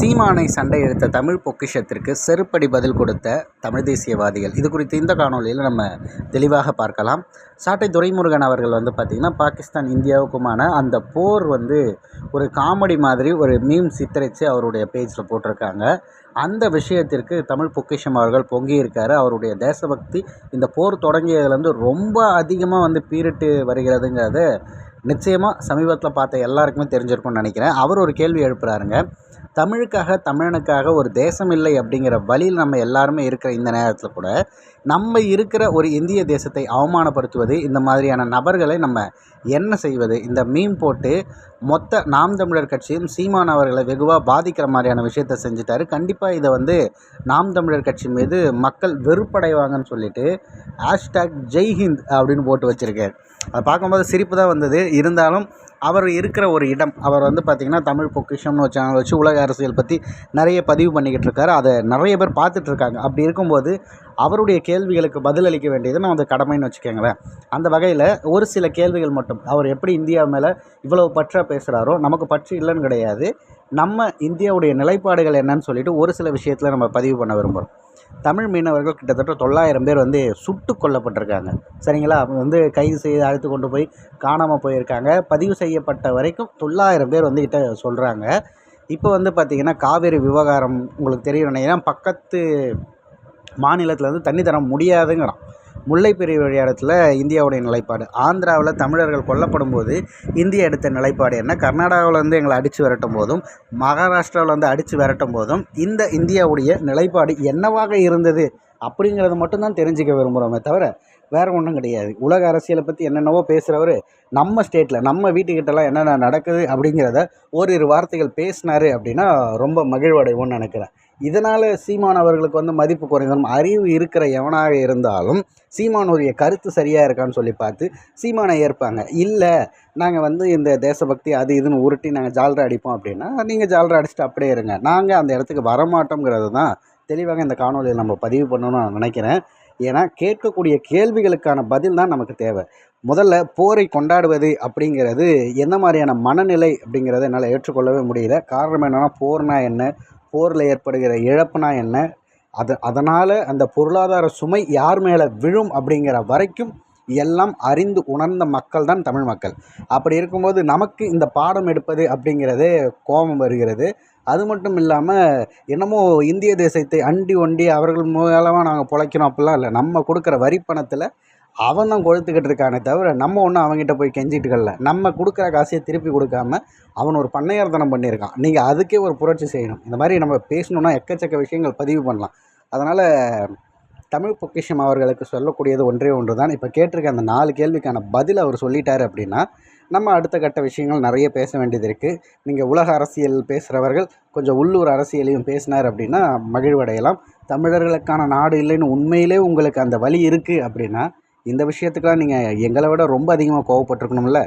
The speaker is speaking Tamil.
சீமானை சண்டை எடுத்த தமிழ் பொக்கிஷத்திற்கு செருப்படி பதில் கொடுத்த தமிழ் தேசியவாதிகள். இது குறித்து இந்த காணொளியில் நம்ம தெளிவாக பார்க்கலாம். சாட்டை துரைமுருகன் அவர்கள் வந்து பார்த்திங்கன்னா பாகிஸ்தான் இந்தியாவுக்குமான அந்த போர் வந்து ஒரு காமெடி மாதிரி ஒரு மீம் சித்தரித்து அவருடைய பேஜில் போட்டிருக்காங்க. அந்த விஷயத்திற்கு தமிழ் பொக்கிஷம் அவர்கள் பொங்கியிருக்காரு அவருடைய தேசபக்தி இந்த போர் தொடங்கியதுலேருந்து ரொம்ப அதிகமாக வந்து பீரிட்டு வருகிறதுங்கிறத நிச்சயமாக சமீபத்தில் பார்த்த எல்லாருக்குமே தெரிஞ்சிருக்கும்னு நினைக்கிறேன். அவர் ஒரு கேள்வி எழுப்புறாருங்க. தமிழுக்காக தமிழனுக்காக ஒரு தேசம் இல்லை அப்படிங்கிற வழியில் நம்ம எல்லாருமே இருக்கிற இந்த நேரத்தில் கூட நம்ம இருக்கிற ஒரு இந்திய தேசத்தை அவமானப்படுத்துவது இந்த மாதிரியான நபர்களை நம்ம என்ன செய்வது இந்த மீம் போட்டு மொத்த நாம் தமிழர் கட்சியும் சீமான் அவர்களை வெகுவாக பாதிக்கிற மாதிரியான விஷயத்த செஞ்சுட்டாரு. கண்டிப்பாக இதை வந்து நாம் தமிழர் கட்சி மீது மக்கள் வெறுப்படைவாங்கன்னு சொல்லிட்டு ஹேஷ்டாக் ஜெய்ஹிந்த் அப்படின்னு போட்டு வச்சுருக்காரு. அதை பார்க்கும்போது சிரிப்பு தான் வந்தது. இருந்தாலும் அவர் இருக்கிற ஒரு இடம் அவர் வந்து பார்த்திங்கன்னா தமிழ் பொக்கிஷம்னு ஒரு சேனல் வச்சு உலக அரசியல் பற்றி நிறைய பதிவு பண்ணிக்கிட்டு இருக்காரு. அதை நிறைய பேர் பார்த்துட்ருக்காங்க அப்படி இருக்கும்போது அவருடைய கேள்விகளுக்கு பதிலளிக்க வேண்டியது நான் வந்து கடமைன்னு வச்சுக்கோங்களேன். அந்த வகையில் ஒரு சில கேள்விகள் மட்டும் அவர் எப்படி இந்தியா மேலே இவ்வளவு பற்றாக பேசுகிறாரோ நமக்கு பற்று இல்லைன்னு கிடையாது. நம்ம இந்தியாவுடைய நிலைப்பாடுகள் என்னன்னு சொல்லிட்டு ஒரு சில விஷயத்தில் நம்ம பதிவு பண்ண விரும்புகிறோம் தமிழ் மீனவர்கள் கிட்டத்தட்ட தொள்ளாயிரம் பேர் வந்து சுட்டு கொல்லப்பட்டிருக்காங்க. சரிங்களா? அவங்க வந்து கைது செய்து அழைத்து கொண்டு போய் காணாமல் போயிருக்காங்க. பதிவு செய்யப்பட்ட வரைக்கும் தொள்ளாயிரம் பேர் வந்து கிட்ட சொல்கிறாங்க இப்போ வந்து பார்த்திங்கன்னா காவேரி விவகாரம் உங்களுக்கு தெரியும் நினைக்கிறேன். பக்கத்து மாநிலத்தில் வந்து தண்ணி தர முடியாதுங்கிறான். முல்லை பெரியாறு இடத்துல இந்தியாவுடைய நிலைப்பாடு. ஆந்திராவில் தமிழர்கள் கொல்லப்படும் போது இந்தியா எடுத்த நிலைப்பாடு என்ன? கர்நாடகாவில் வந்து எங்களை அடித்து விரட்டும் போதும் மகாராஷ்டிராவில் வந்து அடித்து விரட்டும் போதும் இந்த இந்தியாவுடைய நிலைப்பாடு என்னவாக இருந்தது அப்படிங்கிறத மட்டும்தான் தெரிஞ்சுக்க விரும்புகிறோமே தவிர வேறு ஒன்றும் கிடையாது. உலக அரசியலை பற்றி என்னென்னவோ பேசுகிறவர் நம்ம ஸ்டேட்டில் நம்ம வீட்டுக்கிட்டலாம் என்னென்ன நடக்குது அப்படிங்கிறத ஓரிரு வார்த்தைகள் பேசினார் அப்படின்னா ரொம்ப மகிழ்வடைவோன்னு நினைக்கிறேன். இதனால் சீமான் அவர்களுக்கு வந்து மதிப்பு குறைந்தாலும் அறிவு இருக்கிற எவனாக இருந்தாலும் சீமானுடைய கருத்து சரியாக இருக்கான்னு சொல்லி பார்த்து சீமானை ஏற்பாங்க. இல்லை நாங்கள் வந்து இந்த தேசபக்தி அது இதுன்னு உருட்டி நாங்கள் ஜால்ரா அடிப்போம் அப்படின்னா நீங்கள் ஜால்ரா அடிச்சுட்டு அப்படியே இருங்க. நாங்கள் அந்த இடத்துக்கு வரமாட்டோங்கிறது தான் தெளிவாக இந்த காணொலியில் நம்ம பதிவு பண்ணணும்னு நான் நினைக்கிறேன். ஏன்னா கேட்கக்கூடிய கேள்விகளுக்கான பதில் தான் நமக்கு தேவை. முதல்ல போரை கொண்டாடுவது அப்படிங்கிறது என்ன மாதிரியான மனநிலை அப்படிங்கிறத என்னால் ஏற்றுக்கொள்ளவே முடியல. காரணம் என்னென்னா போர்னா என்ன? போரில் ஏற்படுகிற இழப்புனா என்ன? அது அதனால் அந்த பொருளாதார சுமை யார் மேலே விழும் அப்படிங்கிற வரைக்கும் எல்லாம் அறிந்து உணர்ந்த மக்கள் தான் தமிழ் மக்கள். அப்படி இருக்கும்போது நமக்கு இந்த பாடம் எடுப்பது அப்படிங்கிறது கோபம் வருகிறது. அது மட்டும் இல்லாமல் என்னமோ இந்திய தேசத்தை அண்டி ஒண்டி அவர்கள் மூலமாக நாங்கள் பிழைக்கிறோம் அப்படிலாம் இல்லை. நம்ம கொடுக்குற வரி பணத்தில் அவன் தான் கொழுத்துக்கிட்டு இருக்கானே தவிர நம்ம ஒன்றும் அவங்ககிட்ட போய் கெஞ்சிட்டுக்கல நம்ம கொடுக்குற காசையை திருப்பி கொடுக்காம அவன் ஒரு பண்ணையார்த்தனம் பண்ணியிருக்கான். நீங்கள் அதுக்கே ஒரு புரட்சி செய்யணும். இந்த மாதிரி நம்ம பேசணுன்னா எக்கச்சக்க விஷயங்கள் பதிவு பண்ணலாம். அதனால் தமிழ் பொக்கிஷம் அவர்களுக்கு சொல்லக்கூடியது ஒன்றே ஒன்று தான் இப்போ கேட்டிருக்க அந்த நாலு கேள்விக்கான பதில் அவர் சொல்லிட்டார் அப்படின்னா நம்ம அடுத்த கட்ட விஷயங்கள் நிறைய பேச வேண்டியது இருக்குது நீங்கள் உலக அரசியல் பேசுகிறவர்கள் கொஞ்சம் உள்ளூர் அரசியலையும் பேசினார் அப்படின்னா மகிழ்வடையலாம். தமிழர்களுக்கான நாடு இல்லைன்னு உண்மையிலே உங்களுக்கு அந்த வழி இருக்குது அப்படின்னா இந்த விஷயத்துக்கெலாம் நீங்கள் எங்களை விட ரொம்ப அதிகமாக கோவப்பட்டிருக்கணும்ல?